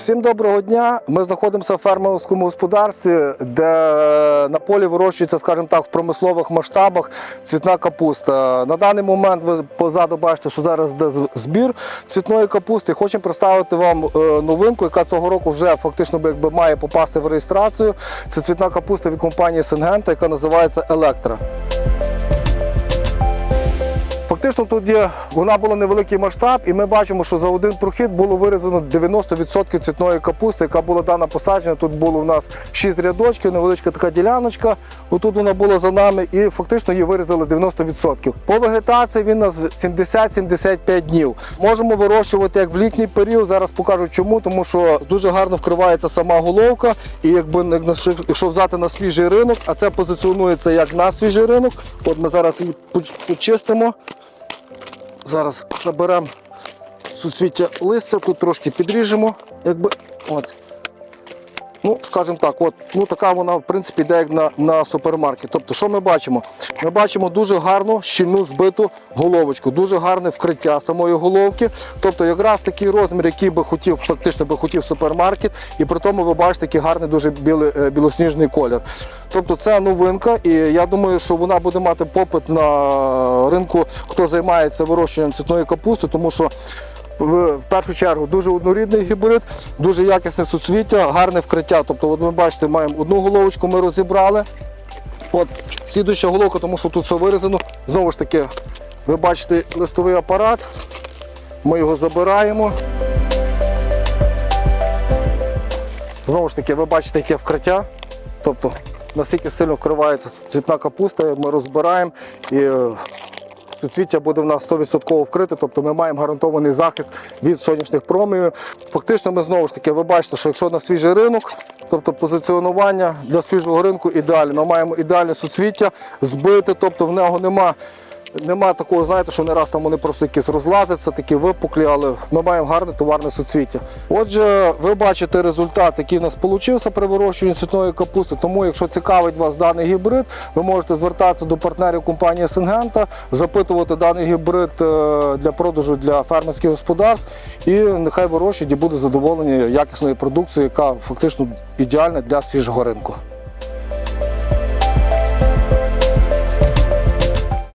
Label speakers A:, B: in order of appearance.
A: Всім доброго дня. Ми знаходимося в фермерському господарстві, де на полі вирощується, скажімо так, в промислових масштабах цвітна капуста. На даний момент ви позаду бачите, що зараз йде збір цвітної капусти. Хочемо представити вам е, новинку, яка цього року вже фактично якби має попасти в реєстрацію. Це цвітна капуста від компанії Сингента, яка називається Електра. Фактично тут є, вона була невеликий масштаб, і ми бачимо, що за один прохід було вирізано 90% цвітної капусти, яка була дана посаджена. Тут було у нас 6 рядочків, невеличка така діляночка. Отут вона була за нами, і фактично її вирізали 90%. По вегетації він у нас 70-75 днів. Можемо вирощувати як в літній період. Зараз покажу чому, тому що дуже гарно вкривається сама головка. І якби як якщо взяти на свіжий ринок, а це позиціонується як на свіжий ринок. От ми зараз її почистимо. Зараз заберемо суцвіття листя, тут трошки підріжемо. Якби, от. Ну, скажімо так, от, ну така вона, в принципі, йде як на, на супермаркет. Тобто, що ми бачимо? Ми бачимо дуже гарну, щільну збиту головочку, дуже гарне вкриття самої головки. Тобто, якраз такий розмір, який би хотів, фактично би хотів супермаркет, і при тому ви бачите такий гарний дуже білий, е, білосніжний колір. Тобто це новинка, і я думаю, що вона буде мати попит на ринку, хто займається вирощуванням цвітної капусти, тому що в, першу чергу дуже однорідний гібрид, дуже якісне суцвіття, гарне вкриття. Тобто, от ми бачите, маємо одну головочку, ми розібрали. От слідуюча головка, тому що тут все вирізано. Знову ж таки, ви бачите листовий апарат. Ми його забираємо. Знову ж таки, ви бачите, яке вкриття. Тобто, наскільки сильно вкривається цвітна капуста, ми розбираємо і е, суцвіття буде в нас 100% вкрите, тобто ми маємо гарантований захист від сонячних промів. Фактично, ми знову ж таки, ви бачите, що якщо на свіжий ринок, тобто позиціонування для свіжого ринку ідеально. Ми маємо ідеальне суцвіття, збите, тобто в нього нема. Нема такого, знаєте, що не раз там вони просто якісь розлазяться, такі випуклі, але ми маємо гарне товарне суцвіття. Отже, ви бачите результат, який в нас вийшов при вирощуванні цвітної капусти. Тому, якщо цікавить вас даний гібрид, ви можете звертатися до партнерів компанії Сингента, запитувати даний гібрид е, для продажу для фермерських господарств, і нехай вирощують і буде задоволені якісною продукцією, яка фактично ідеальна для свіжого ринку.